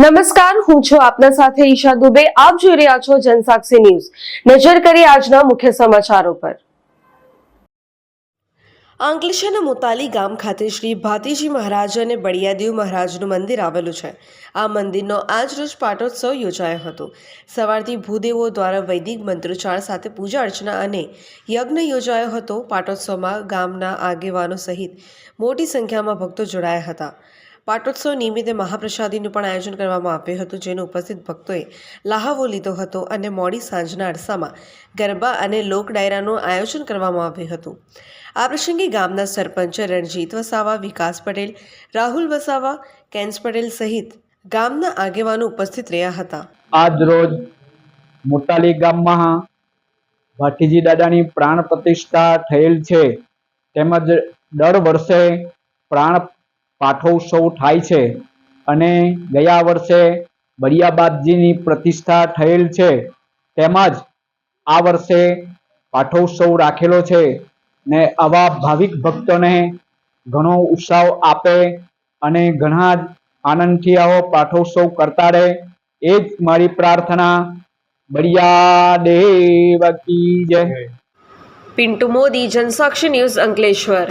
નમસ્કાર, હું છું આપના સાથે ઈશા દુબે. આપ જોઈ રહ્યા છો જનસાક્ષી ન્યૂઝ. નજર કરી આજના મુખ્ય સમાચારો પર. આંકલેશ્વરના મોતાલી ગામ ખાતે શ્રી ભાતીજી મહારાજ અને બળિયાદેવ મહારાજનું મંદિર આવેલું છે. આ મંદિરનો આજ રોજ પાટોત્સવ યોજાયો હતો. સવારથી ભૂદેવો દ્વારા વૈદિક મંત્રોચ્ચાર સાથે પૂજા અર્ચના અને યજ્ઞ યોજાયો હતો. પાટોત્સવમાં ગામના આગેવાનો સહિત મોટી સંખ્યામાં ભક્તો જોડાયા હતા. પાટોત્સવ નિમિત્તે મહાપ્રસાદીનું પણ આયોજન કરવામાં આવ્યું હતું, જેનો ઉપસ્થિત ભક્તોએ લહાવો લીધો હતો અને મોડી સાંજના અરસામાં ગરબા અને લોક ડાયરાનું આયોજન કરવામાં આવ્યું હતું. આ પ્રસંગે ગામના સરપંચ રણજીત વસાવા, વિકાસ પટેલ, રાહુલ વસાવા, કેન્સ પટેલ સહિત ગામના આગેવાનો ઉપસ્થિત રહ્યા હતા. આજ રોજ મોટાલી ગામમાં ભાટીજી દાદાની પ્રાણ પ્રતિષ્ઠા થયેલ છે. તેમજ દર વર્ષે પ્રાણ પાઠોત્સવ થાય છે અને ગયા વર્ષે બળિયાબાદજીની પ્રતિષ્ઠા થયેલ છે. તેમજ આ વર્ષે પાઠોત્સવ રાખેલો છે ને આવા ભાવિક ભક્તોને ઘણો ઉત્સાહ આપે અને ઘણા જ આનંદથી આવો પાઠોત્સવ કરતા રહે. એ જ મારી પ્રાર્થના. બળિયા દેવ કી પિન્ટુ મોદી, જનસાક્ષી ન્યૂઝ અંકલેશ્વર.